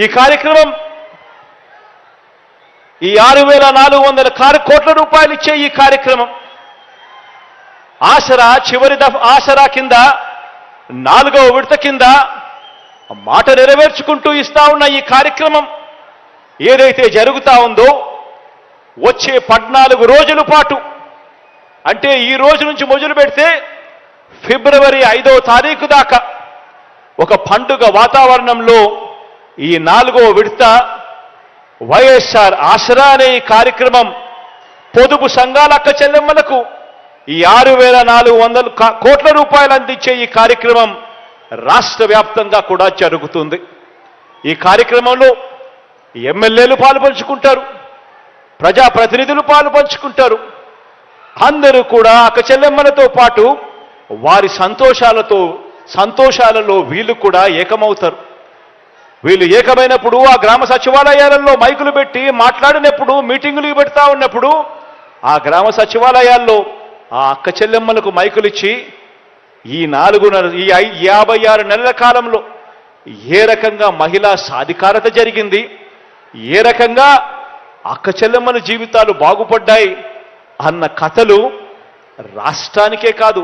ఈ కార్యక్రమం ఈ ఆరు వేల నాలుగు వందల కారు కోట్ల రూపాయలు ఇచ్చే ఈ కార్యక్రమం ఆసరా చివరి దఫ ఆసరా కింద నాలుగవ విడత కింద మాట నెరవేర్చుకుంటూ ఇస్తా ఉన్న ఈ కార్యక్రమం ఏదైతే జరుగుతా ఉందో వచ్చే పద్నాలుగు రోజుల పాటు అంటే ఈ రోజు నుంచి మొదలు పెడితే ఫిబ్రవరి ఐదవ తారీఖు దాకా ఒక పండుగ వాతావరణంలో ఈ నాలుగో విడత వైఎస్ఆర్ ఆసరా అనే ఈ కార్యక్రమం పొదుపు సంఘాల అక్క చెల్లెమ్మలకు ఈ ఆరు వేల నాలుగు వందల కోట్ల రూపాయలు అందించే ఈ కార్యక్రమం రాష్ట్ర వ్యాప్తంగా కూడా జరుగుతుంది. ఈ కార్యక్రమంలో ఎమ్మెల్యేలు పాలు పంచుకుంటారు ప్రజాప్రతినిధులు పాలు పంచుకుంటారు అందరూ కూడా అక్క చెల్లెమ్మలతో పాటు వారి సంతోషాలతో సంతోషాలలో వీళ్ళు కూడా ఏకమవుతారు. వీళ్ళు ఏకమైనప్పుడు ఆ గ్రామ సచివాలయాలలో మైకులు పెట్టి మాట్లాడినప్పుడు మీటింగులు పెడతా ఉన్నప్పుడు ఆ గ్రామ సచివాలయాల్లో ఆ అక్క చెల్లెమ్మలకు మైకులు ఇచ్చి ఈ నాలుగున్నర ఈ యాభై ఆరు నెలల కాలంలో ఏ రకంగా మహిళా సాధికారత జరిగింది ఏ రకంగా అక్క చెల్లెమ్మల జీవితాలు బాగుపడ్డాయి అన్న కథలు రాష్ట్రానికే కాదు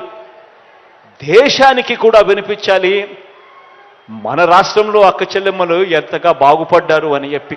దేశానికి కూడా వినిపించాలి. మన రాష్ట్రంలో అక్క చెల్లెమ్మలు ఎంతగా బాగుపడ్డారు అని చెప్పి